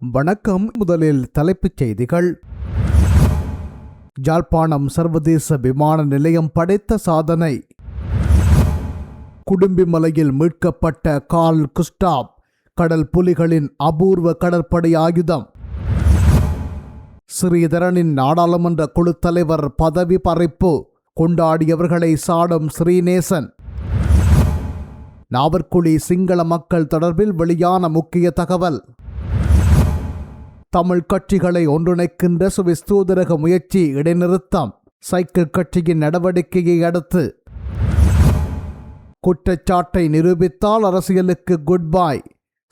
வணக்கம். முதலில் தலைப்புச் செய்திகள். யாழ்ப்பாணம் சர்வதேச விமான நிலையம் படைத்த சாதனை. குடும்பிமலையில் மீட்கப்பட்ட கால் குஸ்டாப் கடல் புலிகளின் அபூர்வ கடற்படை ஆயுதம். ஸ்ரீதரனின் நாடாளுமன்ற குழு தலைவர் பதவி பறிப்பு கொண்டாடியவர்களை சாடும் ஸ்ரீநேசன். நாவற்குழி சிங்கள மக்கள் தொடர்பில் வெளியான முக்கிய தகவல். தமிழ் கட்சிகளை ஒன்றிணைக்கின்ற சுவிஸ் தூதரக முயற்சி இடைநிறுத்தம். சைக்கிள் கட்சியின் நடவடிக்கையை அடுத்து. குற்றச்சாட்டை நிரூபித்தால் அரசியலுக்கு குட் பாய்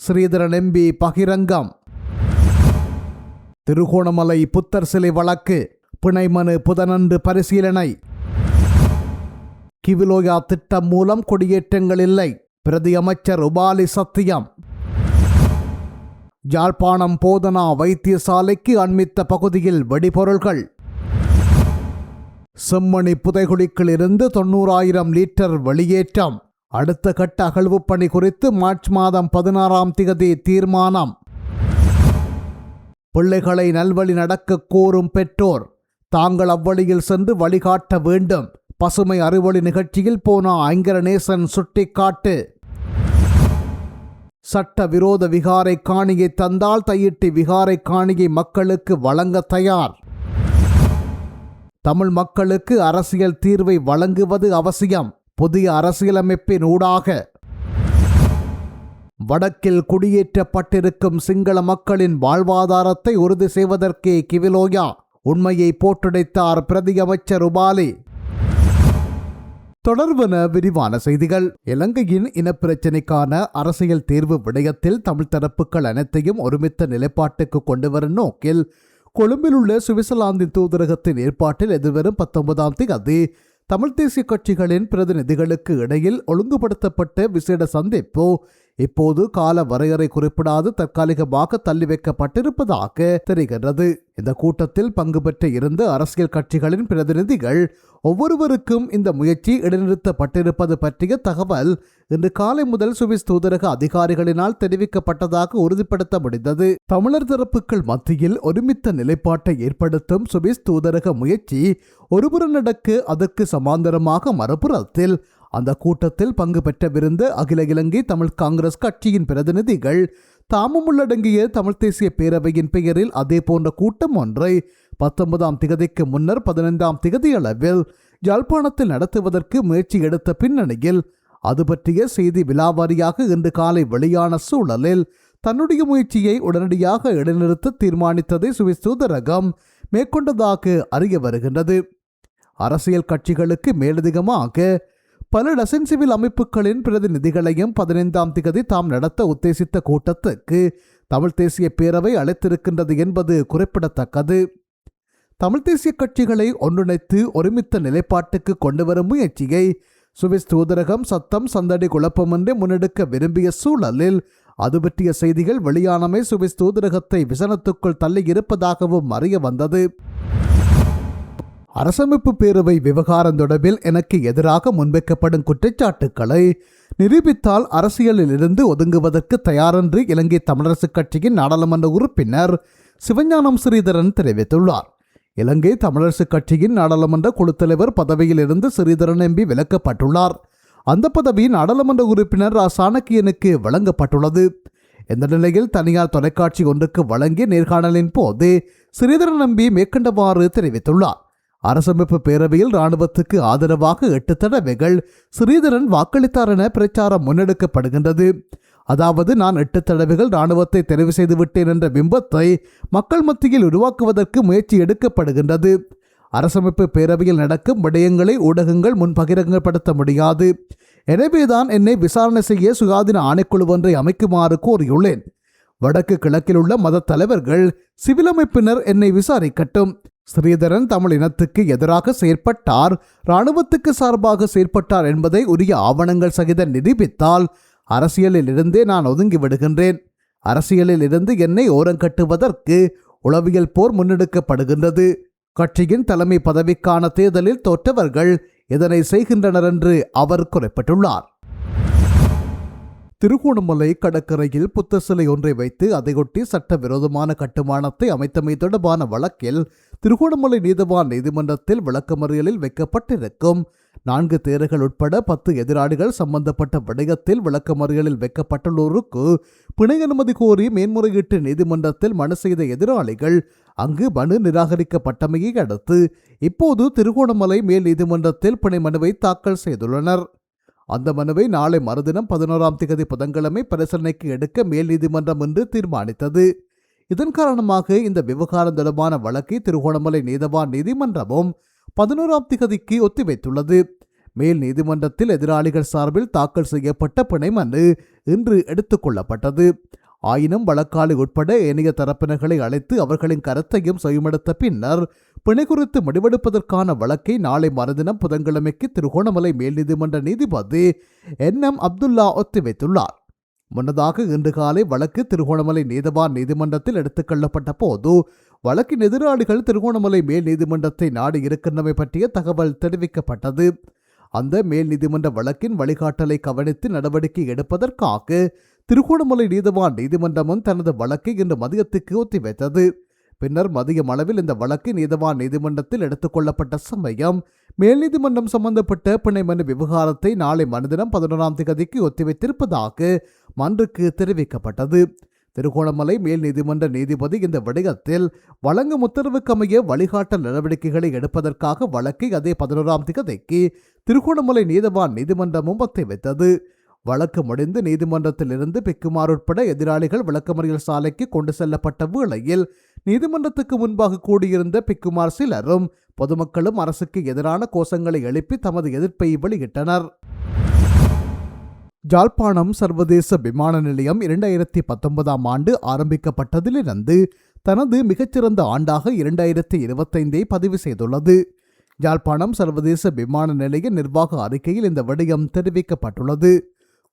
ஸ்ரீதரன் எம்பி பகிரங்கம். திருகோணமலை புத்தர் சிலை வழக்கு. பிணைமனு புதனன்று பரிசீலனை. கிவிலோயா திட்டம் மூலம் குடியேற்றங்கள் இல்லை. பிரதி அமைச்சர் உபாலி சத்தியம். யாழ்ப்பாணம் போதனா வைத்தியசாலைக்கு அண்மித்த பகுதியில் வெடிபொருள்கள். செம்மணி புதைகுழிக்கிலிருந்து தொண்ணூறாயிரம் லிட்டர் வெளியேற்றம். அடுத்த கட்ட அகழ்வுப் பணி குறித்து மார்ச் மாதம் பதினாறாம் திகதி தீர்மானம். பிள்ளைகளை நல்வழி நடக்க கோரும் பெற்றோர். தாங்கள் அவ்வழியில் சென்று வழிகாட்ட வேண்டும். பசுமை அறுவழி நிகழ்ச்சியில் போன ஐங்கரநேசன் சுட்டிக்காட்டு. சட்ட விரோத விகாரை காணியை தந்தால் தையிட்டு விகாரை காணியை மக்களுக்கு வழங்க தயார். தமிழ் மக்களுக்கு அரசியல் தீர்வை வழங்குவது அவசியம். புதிய அரசியலமைப்பின் ஊடாக. வடக்கில் குடியேற்றப்பட்டிருக்கும் சிங்கள மக்களின் வாழ்வாதாரத்தை உறுதி செய்வதற்கே கிவிலோயா. உண்மையை போட்டுடைத்தார் பிரதி அமைச்சர் உபாலி. தொடர்பன விரிவான செய்திகள். இலங்கையின் இனப்பிரச்சினைக்கான அரசியல் தீர்வு விடயத்தில் தமிழ் தரப்புகள் அனைத்தையும் ஒருமித்த நிலைப்பாட்டுக்கு கொண்டு வரும் நோக்கில் கொழும்பில் உள்ள சுவிட்சர்லாந்தின் தூதரகத்தின் ஏற்பாட்டில் எதிர்வரும் பத்தொன்பதாம் தேதி தமிழ் தேசிய கட்சிகளின் பிரதிநிதிகளுக்கு இடையில் ஒழுங்குபடுத்தப்பட்ட விசேட சந்திப்பு இப்போது கால வரையறை குறிப்பிடாது தற்காலிகமாக தள்ளி வைக்கப்பட்டிருப்பதாக தெரிகிறது இந்த கூட்டத்தில் பங்கு பெற்ற இருந்த அரசியல் கட்சிகளின் பிரதிநிதிகள் ஒவ்வொருவருக்கும் இந்த முயற்சி இடைநிறுத்தப்பட்டிருப்பது பற்றிய தகவல் இன்று காலை முதல் சுவிஸ் தூதரக அதிகாரிகளினால் தெரிவிக்கப்பட்டதாக உறுதிப்படுத்த முடிந்தது. தமிழர் தரப்புகள் மத்தியில் ஒருமித்த நிலைப்பாட்டை ஏற்படுத்தும் சுவிஸ் தூதரக முயற்சி ஒருபுறம் நடக்க அதற்கு சமாந்தரமாக மறுபுறத்தில் அந்த கூட்டத்தில் பங்கு பெற்றவிருந்த அகில இலங்கை தமிழ் காங்கிரஸ் கட்சியின் பிரதிநிதிகள் தாமும் உள்ளடங்கிய தமிழ் தேசிய பேரவையின் பெயரில் அதே போன்ற கூட்டம் ஒன்றை பத்தொன்பதாம் திகதிக்கு முன்னர் பதினைந்தாம் திகதி அளவில் யாழ்ப்பாணத்தில் நடத்துவதற்கு முயற்சி எடுத்த பின்னணியில் அது பற்றிய செய்தி விலாவாரியாக இன்று காலை வெளியான சூழலில் தன்னுடைய முயற்சியை உடனடியாக இடைநிறுத்த தீர்மானித்ததை சுவிஸ் தூதரகம் மேற்கொண்டதாக அறிய வருகின்றது. அரசியல் கட்சிகளுக்கு மேலதிகமாக பல டசன் சிவில் அமைப்புகளின் பிரதிநிதிகளையும் பதினைந்தாம் திகதி தாம் நடத்த உத்தேசித்த கூட்டத்துக்கு தமிழ் தேசிய பேரவை அழைத்திருக்கின்றது என்பது குறிப்பிடத்தக்கது. தமிழ் தேசிய கட்சிகளை ஒன்றிணைத்து ஒருமித்த நிலைப்பாட்டுக்கு கொண்டு வரும் முயற்சியை சுவிஸ் தூதரகம் சத்தம் சந்தடி குழப்பமின்றி முன்னெடுக்க விரும்பிய சூழலில் அது பற்றிய செய்திகள் வெளியானமை சுவிஸ் தூதரகத்தை விசனத்துக்குள் தள்ளி இருப்பதாகவும் அறிய வந்தது. அரசமைப்பு பேரவை விவகாரம் தொடர்பில் எனக்கு எதிராக முன்வைக்கப்படும் குற்றச்சாட்டுக்களை நிரூபித்தால் அரசியலில் இருந்து ஒதுங்குவதற்கு தயாரென்று இலங்கை தமிழரசுக் கட்சியின் நாடாளுமன்ற உறுப்பினர் சிவஞானம் ஸ்ரீதரன் தெரிவித்துள்ளார். இலங்கை தமிழரசுக் கட்சியின் நாடாளுமன்ற குழு தலைவர் பதவியில் இருந்து ஸ்ரீதரன் எம்பி விலக்கப்பட்டுள்ளார். அந்த பதவி நாடாளுமன்ற உறுப்பினர் ரா. சாணக்கியனுக்கு வழங்கப்பட்டுள்ளது. இந்த நிலையில் தனியார் தொலைக்காட்சி ஒன்றுக்கு வழங்கிய நேர்காணலின் போது ஸ்ரீதரன் நம்பி மேற்கண்டவாறு தெரிவித்துள்ளார். அரசமைப்பு பேரவையில் ராணுவத்துக்கு ஆதரவாக எட்டு தடவைகள் ஸ்ரீதரன் வாக்களித்தார் என பிரச்சாரம் முன்னெடுக்கப்படுகின்றது. அதாவது நான் எட்டு தடவைகள் ராணுவத்தை தெரிவு செய்து விட்டேன் என்ற பிம்பத்தை மக்கள் மத்தியில் உருவாக்குவதற்கு முயற்சி எடுக்கப்படுகின்றது. அரசமைப்பு பேரவையில் நடக்கும் விடயங்களை ஊடகங்கள் முன் பகிரங்கப்படுத்த முடியாது. எனவேதான் என்னை விசாரணை செய்ய சுகாதீன ஆணைக்குழு ஒன்றை அமைக்குமாறு கோரியுள்ளேன். வடக்கு கிழக்கில் உள்ள மத தலைவர்கள் சிவில் அமைப்பினர் என்னை விசாரிக்கட்டும். ஸ்ரீதரன் தமிழ் இனத்துக்கு எதிராக செயற்பட்டார் இராணுவத்துக்கு சார்பாக செயற்பட்டார் என்பதை உரிய ஆவணங்கள் சகித நிரூபித்தால் அரசியலில் இருந்தே நான் ஒதுங்கி விடுகின்றேன். அரசியலில் இருந்து என்னை ஓரங்கட்டுவதற்கு உளவியல் போர் முன்னெடுக்கப்படுகின்றது. கட்சியின் தலைமை பதவிக்கான தேர்தலில் தோற்றவர்கள் இதனை செய்கின்றனர் என்று அவர் குறிப்பிட்டுள்ளார். திருகோணமலை கடற்கரையில் புத்த சிலை ஒன்றை வைத்து அதையொட்டி சட்டவிரோதமான கட்டுமானத்தை அமைத்தமை தொடர்பான வழக்கில் திருகோணமலை நீதவான் நீதிமன்றத்தில் விளக்கமறியலில் வைக்கப்பட்டிருக்கும் நான்கு தேர்கள் உட்பட பத்து எதிராளிகள் சம்பந்தப்பட்ட விடயத்தில் விளக்கமறியலில் வைக்கப்பட்டுள்ளோருக்கு பிணை அனுமதி கோரி மேன்முறையீட்டு நீதிமன்றத்தில் மனு செய்த எதிராளிகள் அங்கு மனு நிராகரிக்கப்பட்டமையை அடுத்து இப்போது திருகோணமலை மேல் நீதிமன்றத்தில் பிணை மனுவை தாக்கல் செய்துள்ளனர். அந்த மனுவை நாளை மறுதினம் பதினோராம் திகதி புதன்கிழமை பரிசீலனைக்கு எடுக்க மேல் நீதிமன்றம் என்று தீர்மானித்தது. இதன் காரணமாக இந்த விவகாரம் தொடர்பான வழக்கை திருகோணமலை நீதவான் நீதிமன்றமும் பதினோராம் திகதிக்கு ஒத்திவைத்துள்ளது. மேல் நீதிமன்றத்தில் எதிராளிகள் சார்பில் தாக்கல் செய்யப்பட்ட பிணை மனு இன்று எடுத்துக்கொள்ளப்பட்டது ஆயினும் வழக்காளி உட்பட ஏனைய தரப்பினர்களை அழைத்து அவர்களின் கருத்தையும் செவிமடுத்த பின்னர் பிணை குறித்து முடிவெடுப்பதற்கான வழக்கை நாளை மறுதினம் புதன்கிழமைக்கு திருகோணமலை மேல் நீதிமன்ற நீதிபதி என் எம் அப்துல்லா ஒத்திவைத்துள்ளார். முன்னதாக இன்று காலை வழக்கு திருகோணமலை நீதவான் நீதிமன்றத்தில் எடுத்துக்கொள்ளப்பட்ட போது வழக்கின் எதிராளிகள் திருகோணமலை மேல் நீதிமன்றத்தை நாடி இருக்கின்றமை பற்றிய தகவல் தெரிவிக்கப்பட்டது. அந்த மேல் நீதிமன்ற வழக்கின் வழிகாட்டலை கவனித்து நடவடிக்கை எடுப்பதற்காக திருகோணமலை நீதவான் நீதிமன்றமும் தனது வழக்கை இன்று மதியத்துக்கு ஒத்திவைத்தது. பின்னர் மதியம் அளவில் இந்த வழக்கு நீதவான் நீதிமன்றத்தில் எடுத்துக்கொள்ளப்பட்ட சமயம். மேல் நீதிமன்றம் சம்பந்தப்பட்ட பிணை மனு விவகாரத்தை நாளை மனுதினம் பதினொன்றாம் தேதிக்கு ஒத்திவைத்திருப்பதாக மன்றுக்கு தெரிவிக்கப்பட்டது. திருகோணமலை மேல் நீதிமன்ற நீதிபதி இந்த விடயத்தில் வழங்கும் உத்தரவுக்கமைய வழிகாட்டல் நடவடிக்கைகளை எடுப்பதற்காக வழக்கை அதே பதினோராம் திகதிக்கு திருகோணமலை நீதவான் நீதிமன்றமும் ஒத்திவைத்தது. வழக்கு முடிந்து நீதிமன்றத்திலிருந்து பிக்குமார் உட்பட எதிராளிகள் விளக்கமறியல் சாலைக்கு கொண்டு செல்லப்பட்ட வேளையில் நீதிமன்றத்துக்கு முன்பாக கூடியிருந்த பிக்குமார் சிலரும் பொதுமக்களும் அரசுக்கு எதிரான கோஷங்களை எழுப்பி தமது எதிர்ப்பை வெளியிட்டனர். ஜாழ்ப்பாணம் சர்வதேச விமான நிலையம் இரண்டாயிரத்தி பத்தொன்பதாம் ஆண்டு ஆரம்பிக்கப்பட்டதிலிருந்து தனது மிகச்சிறந்த ஆண்டாக இரண்டாயிரத்தி இருபத்தைந்தை பதிவு செய்துள்ளது. யாழ்ப்பாணம் சர்வதேச விமான நிலைய நிர்வாக அறிக்கையில் இந்த விடயம் தெரிவிக்கப்பட்டுள்ளது.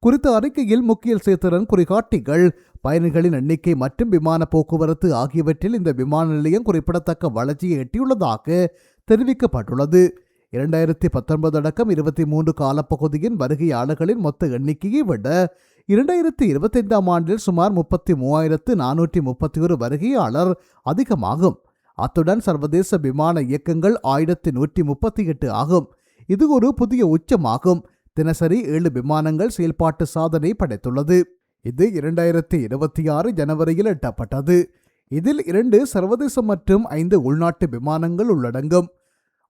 குறித்த அறிக்கையில் முக்கிய சேத்திரன் குறிகாட்டிகள் பயணிகளின் எண்ணிக்கை மற்றும் விமான போக்குவரத்து ஆகியவற்றில் இந்த விமான நிலையம் குறிப்பிடத்தக்க வளர்ச்சியை எட்டியுள்ளதாக தெரிவிக்கப்பட்டுள்ளது. இரண்டாயிரத்தி பத்தொன்பது அடக்கம் இருபத்தி மூன்று காலப்பகுதியின் வருகையாளர்களின் மொத்த எண்ணிக்கையை விட இரண்டாயிரத்தி இருபத்தைந்தாம் ஆண்டில் சுமார் முப்பத்தி மூவாயிரத்து நானூற்றி முப்பத்தி ஒரு வருகையாளர் அதிகமாகும். அத்துடன் சர்வதேச விமான இயக்கங்கள் ஆயிரத்தி நூற்றி முப்பத்தி எட்டு ஆகும். இது ஒரு புதிய உச்சமாகும். தினசரி ஏழு விமானங்கள் செயல்பாட்டு சாதனை படைத்துள்ளது. இது இரண்டாயிரத்தி இருபத்தி ஆறு ஜனவரியில் எட்டப்பட்டது. இதில் இரண்டு சர்வதேச மற்றும் ஐந்து உள்நாட்டு விமானங்கள் உள்ளடங்கும்.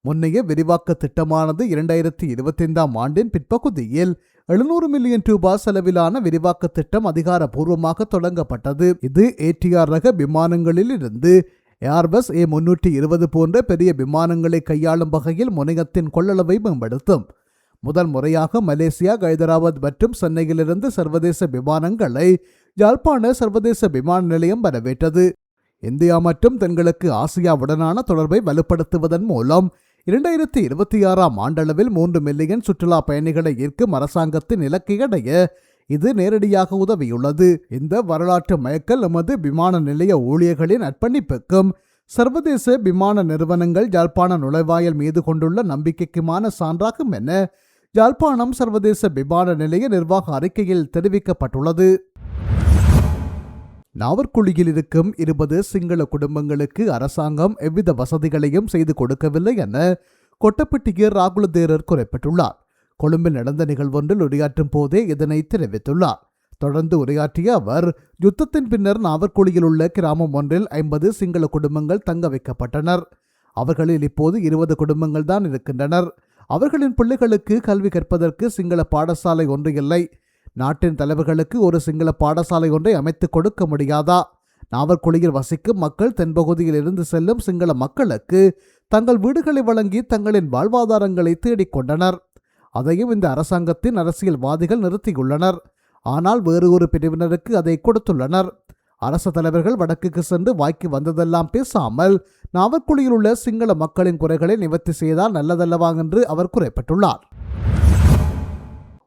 முன்னைய விரிவாக்க திட்டமானது இரண்டாயிரத்தி இருபத்தைந்தாம் ஆண்டின் பிற்பகுதியில் எழுநூறு மில்லியன் ரூபாய் செலவிலான விரிவாக்க திட்டம் அதிகாரப்பூர்வமாக தொடங்கப்பட்டது. இது ஏடிஆர் ரக விமானங்களில் இருந்து ஏர்பஸ் ஏ முன்னூற்றி இருபது போன்ற பெரிய விமானங்களை கையாளும் வகையில் முனையத்தின் கொள்ளளவை மேம்படுத்தும். முதல் முறையாக மலேசியா ஹைதராபாத் மற்றும் சென்னையிலிருந்து சர்வதேச விமானங்களை யாழ்ப்பாண சர்வதேச விமான நிலையம் வரவேற்றது. இந்தியா மற்றும் தென்கிழக்கு ஆசியாவுடனான தொடர்பை வலுப்படுத்துவதன் மூலம் இரண்டாயிரத்தி இருபத்தி ஆறாம் ஆண்டளவில் மூன்று மில்லியன் சுற்றுலா பயணிகளை ஈர்க்கும் அரசாங்கத்தின் இலக்கை அடைய இது நேரடியாக உதவியுள்ளது. இந்த வரலாற்று மயக்கல் எமது விமான நிலைய ஊழியர்களின் அர்ப்பணிப்புக்கும் சர்வதேச விமான நிறுவனங்கள் யாழ்ப்பாண நுழைவாயல் மீது கொண்டுள்ள நம்பிக்கைக்குமான சான்றாகும் என யாழ்ப்பாணம் சர்வதேச விமான நிலைய நிர்வாக அறிக்கையில் தெரிவிக்கப்பட்டுள்ளது. நாவற்குழியில் இருக்கும் இருபது சிங்கள குடும்பங்களுக்கு அரசாங்கம் எவ்வித வசதிகளையும் செய்து கொடுக்கவில்லை என கொட்டப்பட்டிய ராகுல தேரர் குறிப்பிட்டுள்ளார். கொழும்பில் நடந்த நிகழ்வொன்றில் உரையாற்றும் போதே இதனை தெரிவித்துள்ளார். தொடர்ந்து உரையாற்றிய அவர் யுத்தத்தின் பின்னர் நாவற்குழியில் உள்ள கிராமம் ஒன்றில் ஐம்பது சிங்கள குடும்பங்கள் தங்க வைக்கப்பட்டனர். அவர்களில் இப்போது இருபது குடும்பங்கள் தான் இருக்கின்றனர். அவர்களின் பிள்ளைகளுக்கு கல்வி கற்பதற்கு சிங்கள பாடசாலை ஒன்று இல்லை. நாட்டின் தலைவர்களுக்கு ஒரு சிங்கள பாடசாலை ஒன்றை அமைத்துக் கொடுக்க முடியாதா? நாவற்குழியில் வசிக்கும் மக்கள் தென்பகுதியில் இருந்து செல்லும் சிங்கள மக்களுக்கு தங்கள் வீடுகளை வழங்கி தங்களின் வாழ்வாதாரங்களை தேடிக்கொண்டனர் அதையும் இந்த அரசாங்கத்தின் அரசியல்வாதிகள் நிறுத்தியுள்ளனர். ஆனால் வேறு ஒரு பிரிவினருக்கு அதை கொடுத்துள்ளனர். அரசு தலைவர்கள் வடக்குக்கு சென்று வாய்க்கு வந்ததெல்லாம் பேசாமல் நாவற்குழியில் உள்ள சிங்கள மக்களின் குறைகளை நிவர்த்தி செய்தால் நல்லதல்லவா என்று அவர் குறிப்பிட்டுள்ளார்.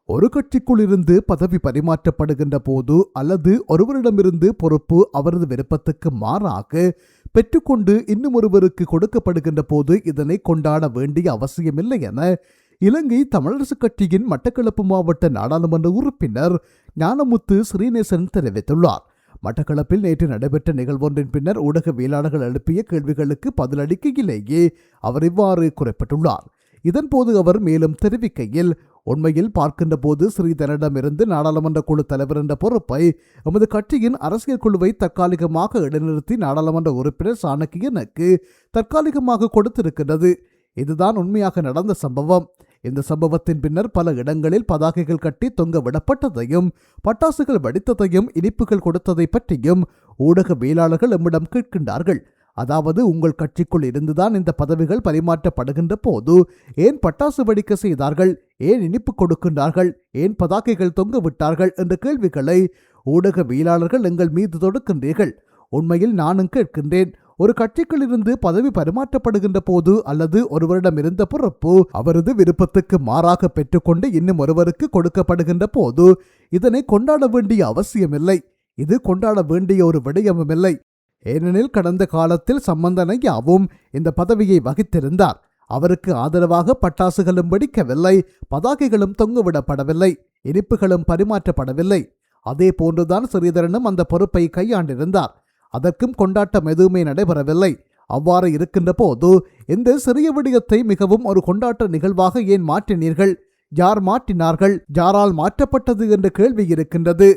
ஒரு கட்சிக்குள் இருந்து பதவி பரிமாற்றப்படுகின்ற போது அல்லது ஒருவரிடமிருந்து பொறுப்பு அவரது விருப்பத்துக்கு மாறாக பெற்றுக்கொண்டு இன்னும் ஒருவருக்கு கொடுக்கப்படுகின்ற போது இதனை கொண்டாட வேண்டிய அவசியமில்லை என இலங்கை தமிழரசுக் கட்சியின் மட்டக்களப்பு மாவட்ட நாடாளுமன்ற உறுப்பினர் ஞானமுத்து ஸ்ரீநேசன் தெரிவித்துள்ளார். மட்டக்களப்பில் நேற்று நடைபெற்ற நிகழ்வொன்றின் பின்னர் ஊடகவியலாளர்கள் எழுப்பிய கேள்விகளுக்கு பதிலளிக்கையிலேயே அவர் இவ்வாறு குறிப்பிட்டுள்ளார். இதன்போது அவர் மேலும் தெரிவிக்கையில் உண்மையில் பார்க்கின்ற போது ஸ்ரீதரனிடமிருந்து நாடாளுமன்ற குழு தலைவர் என்ற பொறுப்பை எமது கட்சியின் அரசியல் குழுவை தற்காலிகமாக இடைநிறுத்தி நாடாளுமன்ற உறுப்பினர் சாணக்கியனுக்கு தற்காலிகமாக கொடுத்திருக்கின்றது. இதுதான் உண்மையாக நடந்த சம்பவம். இந்த சம்பவத்தின் பின்னர் பல இடங்களில் பதாகைகள் கட்டி தொங்க விடப்பட்டதையும் பட்டாசுகள் வெடித்ததையும் இனிப்புகள் கொடுத்ததை பற்றியும் ஊடகவியலாளர்கள் எம்மிடம் கேட்கின்றார்கள். அதாவது உங்கள் கட்சிக்குள் இருந்துதான் இந்த பதவிகள் பரிமாற்றப்படுகின்ற போது ஏன் பட்டாசு வெடிக்க செய்தார்கள்? ஏன் இனிப்பு கொடுக்கின்றார்கள்? ஏன் பதாகைகள் தொங்க விட்டார்கள்? என்ற கேள்விகளை ஊடகவியலாளர்கள் எங்கள் மீது தொடுக்கின்றீர்கள். உண்மையில் நானும் கேட்கின்றேன். ஒரு கட்சிக்குள் இருந்து பதவி பரிமாற்றப்படுகின்ற போது அல்லது ஒருவரிடம் இருந்த பொறுப்பு அவரது விருப்பத்துக்கு மாறாக பெற்றுக்கொண்டு இன்னும் ஒருவருக்கு கொடுக்கப்படுகின்ற போது இதனை கொண்டாட வேண்டிய அவசியமில்லை. இது கொண்டாட வேண்டிய ஒரு விடயமுமில்லை. ஏனெனில் கடந்த காலத்தில் சம்பந்தனையாவும் இந்த பதவியை வகித்திருந்தார். அவருக்கு ஆதரவாக பட்டாசுகளும் வெடிக்கவில்லை பதாகைகளும் தொங்கவிடப்படவில்லை இனிப்புகளும் பரிமாற்றப்படவில்லை. அதே போன்றுதான் ஸ்ரீதரனும் அந்த பொறுப்பை கையாண்டிருந்தார். அதற்கும் கொண்டாட்டம் எதுவுமே நடைபெறவில்லை. அவ்வாறு இருக்கின்ற போது இந்த சிறிய விடயத்தை மிகவும் ஒரு கொண்டாட்ட நிகழ்வாக ஏன் மாற்றினீர்கள்? யார் மாற்றினார்கள்? யாரால் மாற்றப்பட்டது என்ற கேள்வி இருக்கின்றது.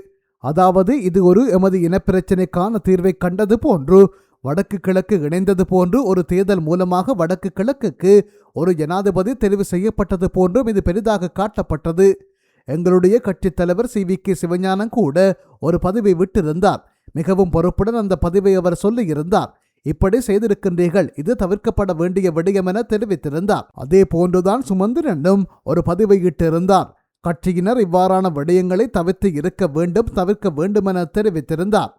அதாவது இது ஒரு எமது இனப்பிரச்சினைக்கான தீர்வை கண்டது போன்று வடக்கு கிழக்கு இணைந்தது போன்று ஒரு தேர்தல் மூலமாக வடக்கு கிழக்குக்கு ஒரு ஜனாதிபதி தெரிவு செய்யப்பட்டது போன்றும் இது பெரிதாக காட்டப்பட்டது. எங்களுடைய கட்சித் தலைவர் சி. வி. கே. சிவஞானம் கூட ஒரு பதவி விட்டிருந்தார். மிகவும் பொறுப்புடன் அந்த பதிவை அவர் சொல்லியிருந்தார் இப்படி செய்திருக்கின்றீர்கள். இது தவிர்க்கப்பட வேண்டிய விடயம் என தெரிவித்திருந்தார். அதே போன்றுதான் சுமந்திரனும் ஒரு பதிவை இட்டிருந்தார். கட்சியினர் இவ்வாறான விடயங்களை தவிர்த்து இருக்க வேண்டும் தவிர்க்க வேண்டுமென தெரிவித்திருந்தார்.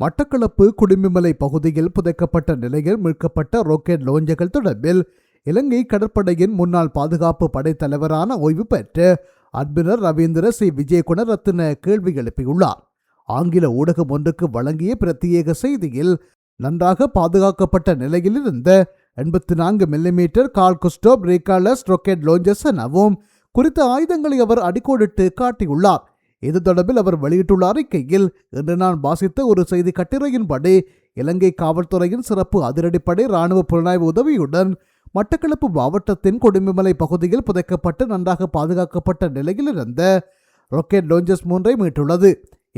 மட்டக்களப்பு குடிமிமலை பகுதியில் புதைக்கப்பட்ட நிலையில் மீட்கப்பட்ட ராக்கெட் லோஞ்சகள் தொடர்பில் இலங்கை கடற்படையின் முன்னாள் பாதுகாப்பு படைத்தலைவரான ஓய்வு பெற்று அட்மிரல் ரவீந்திர சி. விஜயகுணரத்ன கேள்வி எழுப்பியுள்ளார். ஆங்கில ஊடகம் ஒன்றுக்கு வழங்கிய பிரத்யேக செய்தியில் நன்றாக பாதுகாக்கப்பட்ட நிலையில் இருந்த எண்பத்தி நான்கு மில்லிமீட்டர் கால் குஸ்டோப் ரீகாலஸ் ராக்கெட் லோஞ்சஸ் எனவும் குறித்த ஆயுதங்களை அவர் அடிக்கோடிட்டு காட்டியுள்ளார். இது தொடர்பில் அவர் வெளியிட்டுள்ள அறிக்கையில் இன்று நான் வாசித்த ஒரு செய்தி கட்டுரையின்படி இலங்கை காவல்துறையின் சிறப்பு அதிரடிப்படை ராணுவ புலனாய்வு உதவியுடன் மட்டக்களப்பு மாவட்டத்தின் கொடுமிமலை பகுதியில் புதைக்கப்பட்டு நன்றாக பாதுகாக்கப்பட்ட நிலையில் இருந்த ராக்கெட் லோஞ்சஸ் மூன்றை மீட்டுள்ளது.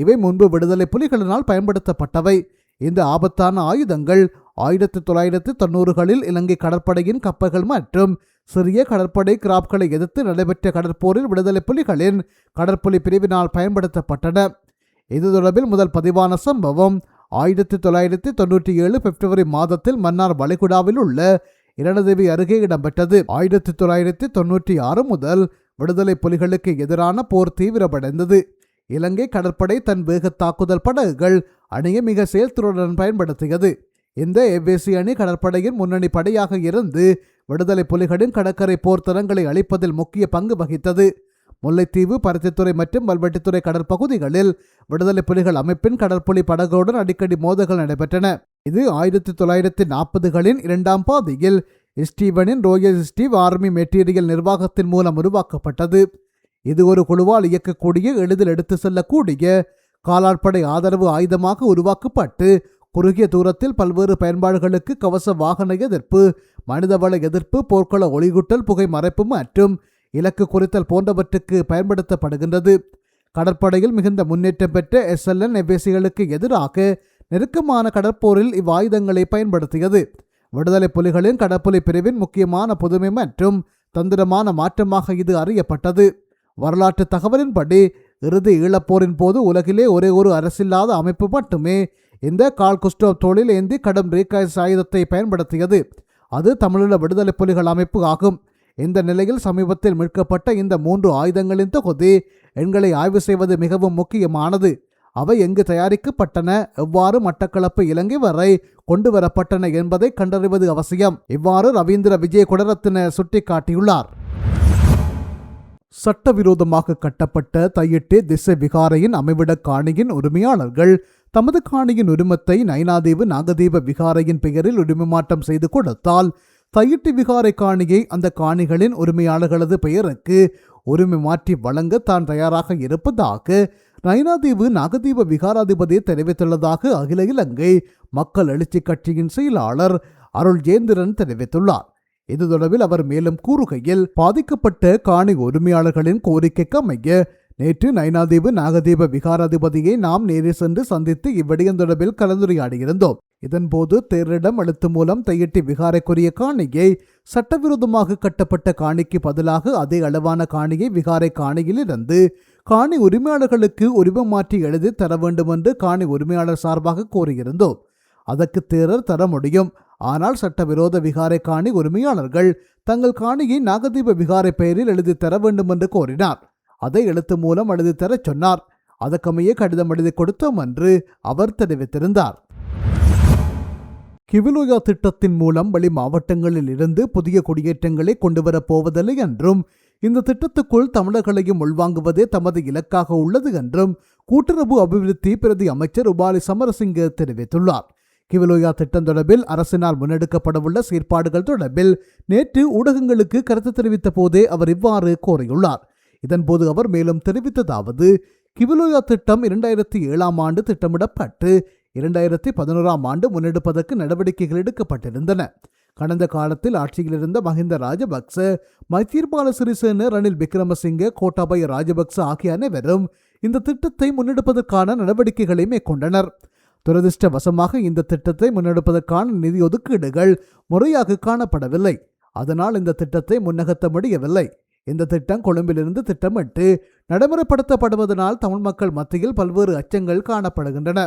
இவை முன்பு விடுதலை புலிகளினால் பயன்படுத்தப்பட்டவை. இந்த ஆபத்தான ஆயுதங்கள் ஆயிரத்தி தொள்ளாயிரத்தி தொண்ணூறுகளில் இலங்கை கடற்படையின் கப்பல்கள் மற்றும் சிறிய கடற்படை கிராப்களை எதிர்த்து நடைபெற்ற கடற்போரில் விடுதலை புலிகளின் கடற்புலி பிரிவினால் பயன்படுத்தப்பட்டன. இது தொடர்பில் முதல் பதிவான சம்பவம் ஆயிரத்தி தொள்ளாயிரத்தி தொண்ணூற்றி ஏழு பிப்ரவரி மாதத்தில் மன்னார் வளைகுடாவில் உள்ள இரணதேவி அருகே இடம்பெற்றது. ஆயிரத்தி தொள்ளாயிரத்தி தொண்ணூற்றி ஆறு முதல் விடுதலை புலிகளுக்கு எதிரான போர் தீவிரமடைந்தது. இலங்கை கடற்படை தன் வேக தாக்குதல் படகுகள் அணியை மிக செயல்திறனுடன் பயன்படுத்தியது. இந்த எவ்வேசி அணி கடற்படையின் முன்னணி படையாக இருந்து விடுதலை புலிகளின் கடற்கரை போர் தளங்களை அளிப்பதில் முக்கிய பங்கு வகித்தது. முல்லைத்தீவு பருத்தித்துறை மற்றும் வல்வெட்டித்துறை கடற்பகுதிகளில் விடுதலை புலிகள் அமைப்பின் கடற்புலி படகுடன் அடிக்கடி மோதல்கள் நடைபெற்றன. இது ஆயிரத்தி தொள்ளாயிரத்தி நாற்பதுகளின் இரண்டாம் பாதியில் ஸ்டீவனின் ரோயல் ஸ்டீவ் ஆர்மி மெட்டீரியல் நிர்வாகத்தின் மூலம் உருவாக்கப்பட்டது. இது ஒரு குழுவால் இயக்கக்கூடிய எளிதில் எடுத்து செல்லக்கூடிய காலாட்படை ஆதரவு ஆயுதமாக உருவாக்கப்பட்டு குறுகிய தூரத்தில் பல்வேறு பயன்பாடுகளுக்கு கவச வாகன எதிர்ப்பு மனிதவள எதிர்ப்பு போர்க்கள ஒளிகூட்டல் புகை மறைப்பு மற்றும் இலக்கு குறித்தல் போன்றவற்றுக்கு பயன்படுத்தப்படுகின்றது. கடற்படையில் மிகுந்த முன்னேற்றம் பெற்ற எஸ்எல்என் எவ்வேசிகளுக்கு எதிராக நெருக்கமான கடற்போரில் இவ்வாயுதங்களை பயன்படுத்தியது. விடுதலை புலிகளின் கடற்புலி பிரிவின் முக்கியமான புதுமை மற்றும் தந்திரமான மாற்றமாக இது அறியப்பட்டது. வரலாற்று தகவலின்படி இறுதி ஈழப்போரின் போது உலகிலே ஒரே ஒரு அரசில்லாத அமைப்பு மட்டுமே இந்த கால் குஸ்டோப் தொழில் ஏந்தி கடும் ரீகாய்ஸ் ஆயுதத்தை பயன்படுத்தியது. அது தமிழீழ விடுதலை புலிகள் அமைப்பு ஆகும். இந்த நிலையில் சமீபத்தில் மீட்கப்பட்ட இந்த மூன்று ஆயுதங்களின் தொகுதி எண்களை ஆய்வு செய்வது மிகவும் முக்கியமானது. அவை எங்கு தயாரிக்கப்பட்டன எவ்வாறு மட்டக்களப்பு இலங்கை வரை கொண்டு வரப்பட்டன என்பதை கண்டறிவது அவசியம். இவ்வாறு ரவீந்திர விஜய குடரத்தின சுட்டிக்காட்டியுள்ளார். சட்டவிரோதமாக கட்டப்பட்ட தையிட்டே திசை விகாரையின் அமைவிட காணியின் உரிமையாளர்கள். தமது காணியின் உரிமத்தை நைனாதீவு நாகதீப விகாரையின் பெயரில் உரிமை மாற்றம் செய்து கொடுத்தால் தையிட்டு விகாரை காணியை அந்த காணிகளின் உரிமையாளர்களது பெயருக்கு உரிமை மாற்றி வழங்க தான் தயாராக இருப்பதாக நயனாதீவு நாகதீப விகாராதிபதி தெரிவித்துள்ளதாக அகில இலங்கை மக்கள் எழுச்சி கட்சியின் செயலாளர் அருள் ஜேந்திரன் தெரிவித்துள்ளார். இது தொடர்பில் அவர் மேலும் கூறுகையில் பாதிக்கப்பட்ட காணி உரிமையாளர்களின் கோரிக்கைக்கு அமைய நேற்று நைனாதீவு நாகதீப விகாராதிபதியை நாம் நேரில் சென்று சந்தித்து இவ்விடயம் தொடர்பில் கலந்துரையாடியிருந்தோம். இதன்போது தேரிடம் எழுத்து மூலம் தையிட்டி விகாரைக்குரிய காணியை சட்டவிரோதமாக கட்டப்பட்ட காணிக்கு பதிலாக அதே அளவான காணியை விகாரை காணியிலிருந்து காணி உரிமையாளர்களுக்கு உரிமம் மாற்றி எழுதி தர வேண்டும் என்று காணி உரிமையாளர் சார்பாக கோரியிருந்தோம். அதற்கு தேரர் தர முடியும். ஆனால் சட்டவிரோத விகாரை காணி உரிமையாளர்கள் தங்கள் காணியை நாகதீப விகாரை பெயரில் எழுதி தர வேண்டும் என்று கோரினார். அதை எழுத்து மூலம் எழுதி தரச் சொன்னார். அதற்கமையே கடிதம் எழுதி கொடுத்தோம் என்று அவர் தெரிவித்திருந்தார். கிவிலோயா திட்டத்தின் மூலம் வெளி மாவட்டங்களில் இருந்து புதிய குடியேற்றங்களை கொண்டுவரப் போவதில்லை என்றும் இந்த திட்டத்துக்குள் தமிழர்களையும் உள்வாங்குவதே தமது இலக்காக உள்ளது என்றும் கூட்டுறவு அபிவிருத்தி பிரதி அமைச்சர் உபாலி சமரசிங்க தெரிவித்துள்ளார். கிவிலோயா திட்டம் தொடர்பில் அரசினால் முன்னெடுக்கப்படவுள்ள செயற்பாடுகள் தொடர்பில் நேற்று ஊடகங்களுக்கு கருத்து தெரிவித்த போதே அவர் இவ்வாறு கோரியுள்ளார் இதன்போது அவர் மேலும் தெரிவித்ததாவது கிவிலோயா திட்டம் இரண்டாயிரத்தி ஏழாம் ஆண்டு திட்டமிடப்பட்டு இரண்டாயிரத்தி பதினோராம் ஆண்டு முன்னெடுப்பதற்கு நடவடிக்கைகள் எடுக்கப்பட்டிருந்தன. கடந்த காலத்தில் ஆட்சியில் இருந்த மஹிந்த ராஜபக்ச மைத்திரிபால சிறிசேன ரணில் விக்ரமசிங்க கோட்டாபய ராஜபக்ச ஆகிய அனைவரும் இந்த திட்டத்தை முன்னெடுப்பதற்கான நடவடிக்கைகளை மேற்கொண்டனர். துரதிர்ஷ்டவசமாக இந்த திட்டத்தை முன்னெடுப்பதற்கான நிதி ஒதுக்கீடுகள் முறையாக காணப்படவில்லை. அதனால் இந்த திட்டத்தை முன்னகர்த்த முடியவில்லை இந்த திட்டம் கொழும்பிலிருந்து திட்டமிட்டு நடைமுறைப்படுத்தப்படுவதனால் தமிழ் மக்கள் மத்தியில் பல்வேறு அச்சங்கள் காணப்படுகின்றன.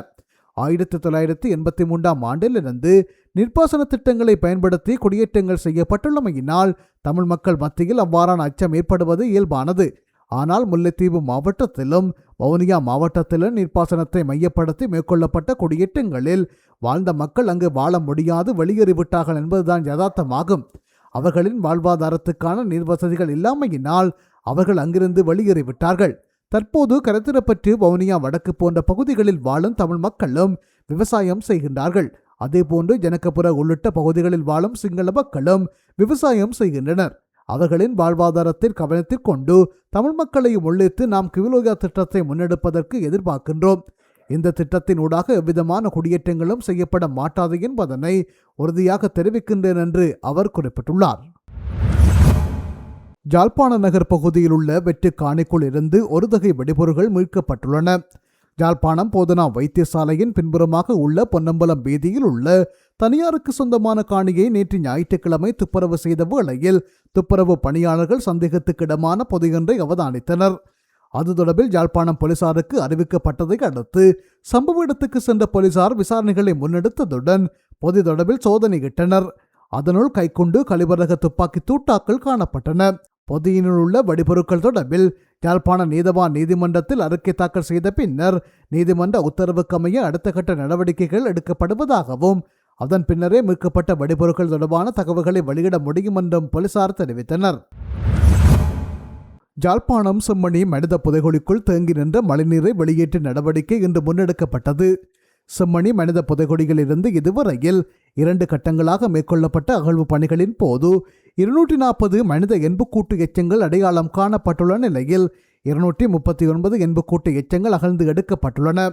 ஆயிரத்தி தொள்ளாயிரத்தி எண்பத்தி மூன்றாம் ஆண்டிலிருந்து நிர்ப்பாசன திட்டங்களை பயன்படுத்தி குடியேற்றங்கள் செய்யப்பட்டுள்ளமையினால் தமிழ் மக்கள் மத்தியில் அவ்வாறான அச்சம் ஏற்படுவது இயல்பானது. ஆனால் முல்லைத்தீவு மாவட்டத்திலும் வவுனியா மாவட்டத்திலும் நீர்ப்பாசனத்தை மையப்படுத்தி மேற்கொள்ளப்பட்ட குடியேற்றங்களில் வாழ்ந்த மக்கள் அங்கு வாழ முடியாது வெளியேறிவிட்டார்கள் என்பதுதான் யதார்த்தமாகும். அவர்களின் வாழ்வாதாரத்துக்கான நீர்வசதிகள் இல்லாமையினால் அவர்கள் அங்கிருந்து வெளியேறிவிட்டார்கள் தற்போது கரத்திரப்பற்று வவுனியா வடக்கு போன்ற பகுதிகளில் வாழும் தமிழ் மக்களும் விவசாயம் செய்கின்றார்கள். அதேபோன்று ஜனகபுர உள்ளிட்ட பகுதிகளில் வாழும் சிங்கள மக்களும் விவசாயம் செய்கின்றனர். அவர்களின் வாழ்வாதாரத்தில் கவனத்தில் கொண்டு தமிழ் மக்களையும் உள்ளிட்டு நாம் கிவிலோகா திட்டத்தை முன்னெடுப்பதற்கு எதிர்பார்க்கின்றோம். இந்த திட்டத்தின் ஊடாக எவ்விதமான குடியேற்றங்களும் செய்யப்பட மாட்டாது என்பதனை உறுதியாக தெரிவிக்கின்றேன் என்று அவர் குறிப்பிட்டுள்ளார். ஜாழ்ப்பாண நகர் பகுதியில் உள்ள வெற்று காணிக்குள் இருந்து ஒரு தகை வெடிபொருள்கள் மீட்கப்பட்டுள்ளன. ஜாழ்ப்பாணம் போதனா வைத்தியசாலையின் பின்புறமாக உள்ள பொன்னம்பலம் வீதியில் உள்ள தனியாருக்கு சொந்தமான காணியை நேற்று ஞாயிற்றுக்கிழமை துப்புரவு செய்த வேளையில் துப்புரவு பணியாளர்கள் சந்தேகத்துக்கிடமான பொதியொன்றை அவதானித்தனர். அது தொடர்பில் யாழ்ப்பாணம் போலீசாருக்கு அறிவிக்கப்பட்டதை அடுத்து சம்பவ இடத்துக்கு சென்ற போலீசார் விசாரணைகளை முன்னெடுத்ததுடன் பொது தொடர்பில் சோதனையிட்டனர். அதனுள் கைக்குண்டு கழிவரக துப்பாக்கி தூட்டாக்கள் காணப்பட்டன. பொதியினுள் உள்ள வெடிபொருட்கள் தொடர்பில் யாழ்ப்பாண நீதவான் நீதிமன்றத்தில் அறிக்கை தாக்கல் செய்த பின்னர் நீதிமன்ற உத்தரவுக்கமைய அடுத்த கட்ட நடவடிக்கைகள் எடுக்கப்படுவதாகவும் அதன் பின்னரே மீட்கப்பட்ட வெடிபொருட்கள் தொடர்பான தகவல்களை வெளியிட முடியும் என்றும் போலீசார் தெரிவித்தனர். ஜாழ்ப்பாணம் செம்மணி மனித புதைகுழிக்குள் தேங்கி நின்ற மழைநீரை வெளியேற்றும் நடவடிக்கை இன்று முன்னெடுக்கப்பட்டது. செம்மணி மனித புதைகுழியிலிருந்து இதுவரையில் இரண்டு கட்டங்களாக மேற்கொள்ளப்பட்ட அகழ்வு பணிகளின் போது இருநூற்றி நாற்பது மனித எண்புக்கூட்டு எச்சங்கள் அடையாளம் காணப்பட்டுள்ள நிலையில் இருநூற்றி முப்பத்தி ஒன்பது எண்புக்கூட்டு எச்சங்கள் அகழ்ந்து எடுக்கப்பட்டுள்ளன.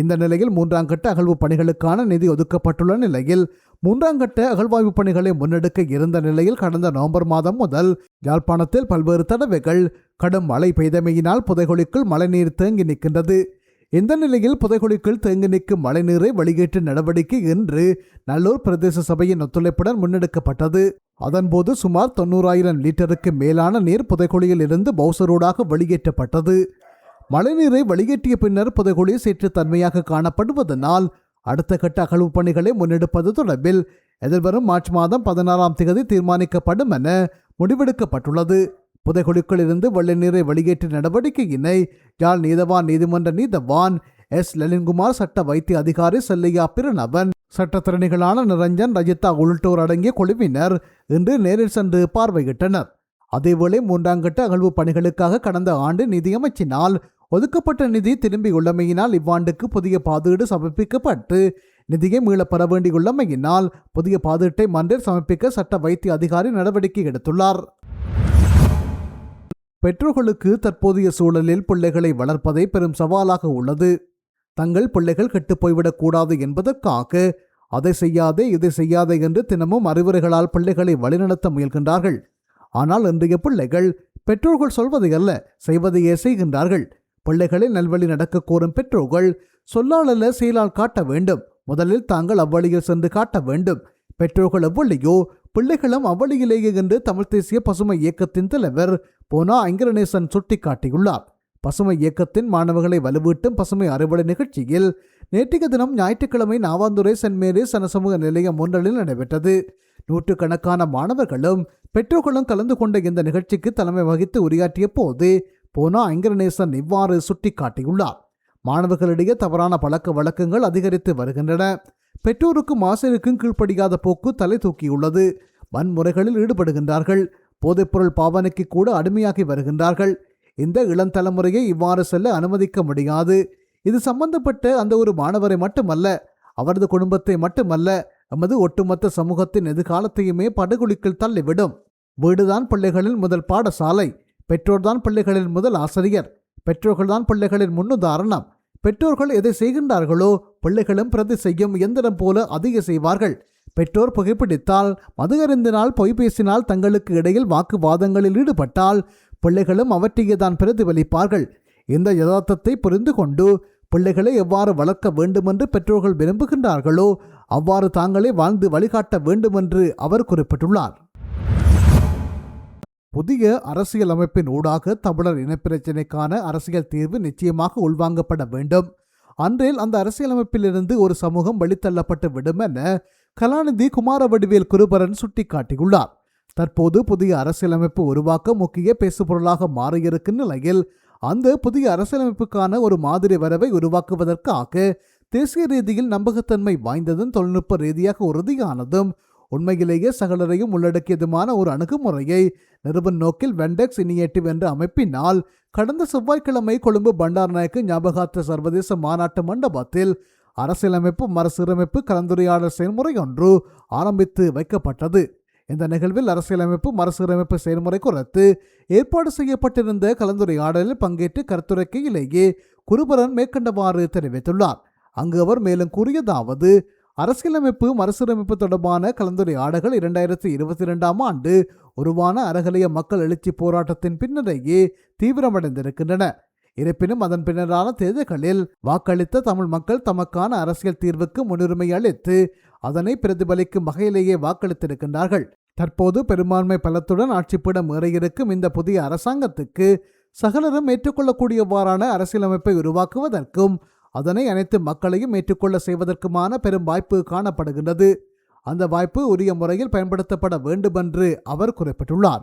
இந்த நிலையில் மூன்றாம் கட்ட அகழ்வு பணிகளுக்கான நிதி ஒதுக்கப்பட்டுள்ள நிலையில் மூன்றாம் கட்ட அகழ்வாய்வு பணிகளை முன்னெடுக்க இருந்த நிலையில் கடந்த நவம்பர் மாதம் முதல் யாழ்ப்பாணத்தில் பல்வேறு தடவைகள் கடும் மழை பெய்தமையினால் புதைகுழிக்குள் மழைநீர் தேங்கி நிற்கின்றது. இந்த நிலையில் புதைகுழிக்குள் தேங்கி நிற்கும் மழைநீரை வெளியேற்று நடவடிக்கை இன்று நல்லூர் பிரதேச சபையின் ஒத்துழைப்புடன் முன்னெடுக்கப்பட்டது. அதன்போது சுமார் தொண்ணூறாயிரம் லிட்டருக்கு மேலான நீர் புதைகுழியில் இருந்து பௌசரோடாக வெளியேற்றப்பட்டது. மழைநீரை வெளியேற்றிய பின்னர் புதைகுழி சீற்று தன்மையாக காணப்படுவதனால் அடுத்த கட்ட அகழ்வு பணிகளை முன்னெடுப்பது தொடர்பில் எதிர்வரும் மார்ச் மாதம் பதினாறாம் தேதி தீர்மானிக்கப்படும் என முடிவெடுக்கப்பட்டுள்ளது. புதைகுழுக்களிலிருந்து இருந்து வெள்ளை நீரை வெளியேற்ற நடவடிக்கையினை யாழ் நீதவான் நீதிமன்ற நீதவான் எஸ். லலின்குமார் சட்ட வைத்திய அதிகாரி செல்லையா பிரணவன் சட்டத்திறனிகளான நிரஞ்சன் ரஜிதா உள்ளிட்டோர் அடங்கிய குழுவினர் இன்று நேரில் சென்று பார்வையிட்டனர். அதேவேளை மூன்றாம் கட்ட அகழ்வு பணிகளுக்காக கடந்த ஆண்டு நிதியமைச்சினால் ஒதுக்கப்பட்ட நிதி திரும்பியுள்ளமையினால் இவ்வாண்டுக்கு புதிய பாதீடு சமர்ப்பிக்கப்பட்டு நிதியை மீளப்பெற வேண்டியுள்ளமையினால் புதிய பாதீட்டை மன்றில் சமர்ப்பிக்க சட்ட வைத்திய அதிகாரி நடவடிக்கை எடுத்துள்ளார். பெற்றோர்களுக்கு தற்போதைய சூழலில் பிள்ளைகளை வளர்ப்பதே பெரும் சவாலாக உள்ளது. தங்கள் பிள்ளைகள் கெட்டுப் போய்விடக் என்பதற்காக அதை செய்யாதே இதை செய்யாதே என்று தினமும் அறிவுரைகளால் பிள்ளைகளை வழிநடத்த முயல்கின்றார்கள். ஆனால் இன்றைய பிள்ளைகள் பெற்றோர்கள் சொல்வதை அல்ல செய்வதையே செய்கின்றார்கள். பிள்ளைகளை நல்வழி நடக்க கோரும் பெற்றோர்கள் சொல்லால் செயலால் காட்ட வேண்டும். முதலில் தாங்கள் அவ்வழியில் சென்று காட்ட வேண்டும். பெற்றோர்கள் அவ்வழியோ பிள்ளைகளும் அவ்வழியிலேயே என்று தமிழ் தேசிய பசுமை இயக்கத்தின் தலைவர் போனா ஐங்கரநேசன் சுட்டிக்காட்டியுள்ளார். பசுமை இயக்கத்தின் மாணவர்களை வலுவீட்டும் பசுமை அறுவடை நிகழ்ச்சியில் நேற்றைய தினம் ஞாயிற்றுக்கிழமை நாவாந்துறை சென்ட் மேரி சனசமூக நிலையம் ஒன்றலில் நடைபெற்றது. நூற்றுக்கணக்கான மாணவர்களும் பெற்றோர்களும் கலந்து கொண்ட இந்த நிகழ்ச்சிக்கு தலைமை வகித்து உரையாற்றிய போது போனா ஐங்கரநேசன் இவ்வாறு சுட்டிக்காட்டியுள்ளார். மாணவர்களிடையே தவறான பழக்க வழக்கங்கள் அதிகரித்து வருகின்றன. பெற்றோருக்கும் ஆசிரியருக்கும் கீழ்ப்படியாத போக்கு தலை தூக்கியுள்ளது. வன்முறைகளில் ஈடுபடுகின்றார்கள். போதைப்பொருள் பாவனைக்கு கூட அடிமையாகி வருகின்றார்கள். இந்த இளம் தலைமுறையை இவ்வாறு செல்ல அனுமதிக்க முடியாது. இது சம்பந்தப்பட்ட அந்த ஒரு மாணவரை மட்டுமல்ல அவரது குடும்பத்தை மட்டுமல்ல எமது ஒட்டுமொத்த சமூகத்தின் எதிர்காலத்தையுமே படுகொலிக்குள் தள்ளிவிடும். வீடுதான் பிள்ளைகளின் முதல் பாடசாலை. பெற்றோர்தான் பிள்ளைகளின் முதல் ஆசிரியர். பெற்றோர்கள்தான் பிள்ளைகளின் முன்னுதாரணம். பெற்றோர்கள் எதை செய்கின்றார்களோ பிள்ளைகளும் பிரதி செய்யும் எந்திரம் போல அதிக செய்வார்கள். பெற்றோர் புகைப்பிடித்தால் மது அருந்தினால் பொய் பேசினால் தங்களுக்கு இடையில் வாக்குவாதங்களில் ஈடுபட்டால் பிள்ளைகளும் அவற்றையே தான் பிரதிபலிப்பார்கள். இந்த யதார்த்தத்தை புரிந்து கொண்டு பிள்ளைகளை எவ்வாறு வளர்க்க வேண்டுமென்று பெற்றோர்கள் விரும்புகின்றார்களோ அவ்வாறு தாங்களே வாழ்ந்து வழிகாட்ட வேண்டுமென்று அவர் குறிப்பிட்டுள்ளார். புதிய அரசியல் அமைப்பின் ஊடாக தமிழர் இனப்பிரச்சினைக்கான அரசியல் தீர்வு நிச்சயமாக உள்வாங்கப்பட வேண்டும். அன்றில் அந்த அரசியலமைப்பிலிருந்து ஒரு சமூகம் வெளித்தள்ளப்பட்டு விடும் என கலாநிதி குமாரவடிவேல் குருபரன் சுட்டிக்காட்டியுள்ளார். தற்போது புதிய அரசியலமைப்பு உருவாக்க முக்கிய பேசுபொருளாக மாறியிருக்கும் நிலையில் அந்த புதிய அரசியலமைப்புக்கான ஒரு மாதிரி வரவை உருவாக்குவதற்காக தேசிய ரீதியில் நம்பகத்தன்மை வாய்ந்ததும் தொழில்நுட்ப ரீதியாக உறுதியானதும் உண்மையிலேயே சகலரையும் உள்ளடக்கியதுமான ஒரு அணுகுமுறையை நிருபன் நோக்கில் வெண்டெக்ஸ் இனியேட்டிவ் என்ற அமைப்பினால் கடந்த செவ்வாய்க்கிழமை கொழும்பு பண்டாரநாயக்கு ஞாபகார்த்த சர்வதேச மாநாட்டு மண்டபத்தில் அரசியலமைப்பு மறுசீரமைப்பு கலந்துரையாடல் செயல்முறை ஒன்று ஆரம்பித்து வைக்கப்பட்டது. இந்த நிகழ்வில் அரசியலமைப்பு மறுசீரமைப்பு செயல்முறை குறித்து ஏற்பாடு செய்யப்பட்டிருந்த கலந்துரையாடலில் பங்கேற்று கருத்துரைக்கையிலேயே குருபரன் மேற்கண்டவாறு தெரிவித்துள்ளார். அங்கு அவர் மேலும் கூறியதாவது அரசியலமைப்பு மறுசீரமைப்பு தொடர்பான கலந்துரையாடல்கள் இரண்டாயிரத்தி இருபத்தி இரண்டாம் ஆண்டு உருவான அறகலைய மக்கள் எழுச்சி போராட்டத்தின் பின்னரேயே தீவிரமடைந்திருக்கின்றன. இருப்பினும் அதன் பின்னரான தேர்தல்களில் வாக்களித்த தமிழ் மக்கள் தமக்கான அரசியல் தீர்வுக்கு முன்னுரிமை அளித்து அதனை பிரதிபலிக்கும் வகையிலேயே வாக்களித்திருக்கின்றார்கள். தற்போது பெரும்பான்மை பலத்துடன் ஆட்சிப்பிடம் முறையிருக்கும் இந்த புதிய அரசாங்கத்துக்கு சகலரும் ஏற்றுக்கொள்ளக்கூடியவாறான அரசியலமைப்பை உருவாக்குவதற்கும் அதனை அனைத்து மக்களையும் ஏற்றுக்கொள்ள செய்வதற்குமான பெரும் வாய்ப்பு காணப்படுகின்றது. அந்த வாய்ப்பு உரிய முறையில் பயன்படுத்தப்பட வேண்டுமென்று அவர் குறிப்பிட்டுள்ளார்.